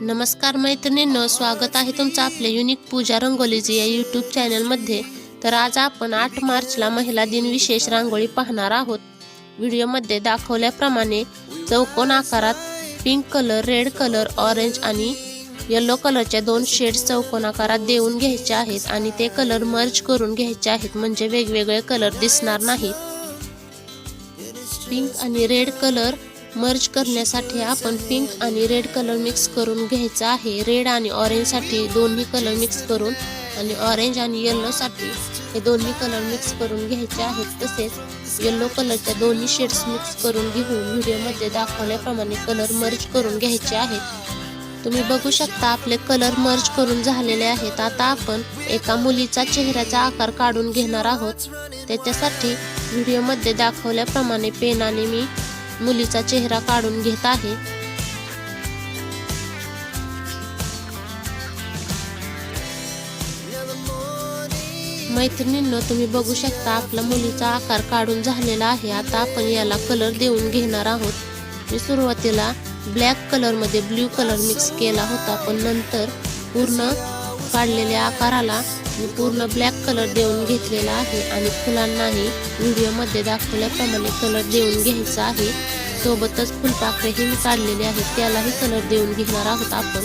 नमस्कार मैत्रिणींनो स्वागत आहे तुमचं आपल्या युनिक पूजा रंगोलीजी या यूट्यूब चॅनलमध्ये तर आज आपण आठ मार्चला महिला दिन विशेष रांगोळी पाहणार आहोत. व्हिडिओमध्ये दाखवल्याप्रमाणे चौकोन आकारात pink colour red colour orange आणि येलो कलरच्या दोन शेड्स चौकोन आकारात देऊन घ्यायचे आहेत आणि ते कलर मर्ज करून घ्यायचे आहेत म्हणजे वेगवेगळे कलर दिसणार नाहीत. पिंक आणि रेड कलर मर्ज करण्यासाठी आपण पिंक आणि रेड कलर मिक्स करून घ्यायचा आहे. रेड आणि ऑरेंजसाठी दोन्ही कलर मिक्स करून आणि ऑरेंज आणि येल्लोसाठी हे दोन्ही कलर मिक्स करून घ्यायचे आहेत. तसेच येल्लो कलरच्या दोन्ही शेड्स मिक्स करून घेऊन व्हिडिओमध्ये दाखवल्याप्रमाणे कलर मर्ज करून घ्यायचे आहेत. तुम्ही बघू शकता आपले कलर मर्ज करून झालेले आहेत. आता आपण एका मुलीचा चेहऱ्याचा आकार काढून घेणार आहोत. त्याच्यासाठी व्हिडिओमध्ये दाखवल्याप्रमाणे पेनाने मी मुलीचा चेहरा काढून घेत आहे. मैत्रिणींना तुम्ही बघू शकता आपला मुलीचा आकार काढून झालेला आहे. आता आपण याला कलर देऊन घेणार आहोत. मी सुरुवातीला ब्लॅक कलरमध्ये ब्ल्यू कलर मिक्स केला होता पण नंतर पूर्ण काढलेल्या आकाराला मी पूर्ण ब्लॅक कलर देऊन घेतलेला आहे आणि फुलांनाही व्हिडिओमध्ये दाखवल्याप्रमाणे कलर देऊन घ्यायचा आहे. सोबतच फुलपाखरेही मी काढलेले आहेत त्यालाही कलर देऊन घेणार आहोत आपण.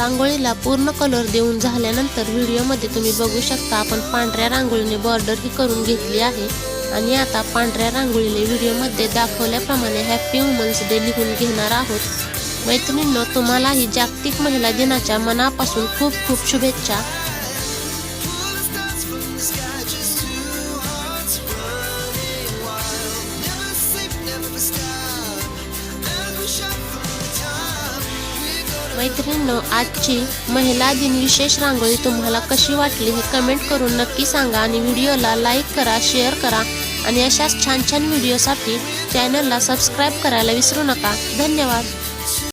रांगोळीला पूर्ण कलर देऊन झाल्यानंतर व्हिडिओमध्ये तुम्ही बघू शकता आपण पांढऱ्या रांगोळीने बॉर्डर ही करून घेतली आहे. आणि आता पांढऱ्या रांगोळीने व्हिडिओमध्ये दाखवल्याप्रमाणे हॅपी वुमन्स डे लिहून घेणार आहोत. मैत्रिणींनो तुम्हालाही जागतिक महिला दिनाच्या मनापासून खूप खूप शुभेच्छा. मैत्रिणींनो आजची महिला दिन विशेष रांगोळी तुम्हाला कशी वाटली हे कमेंट करून नक्की सांगा आणि व्हिडिओला लाईक करा शेअर करा आणि अशाच छान छान व्हिडिओसाठी चॅनलला सबस्क्राईब करायला विसरू नका. धन्यवाद.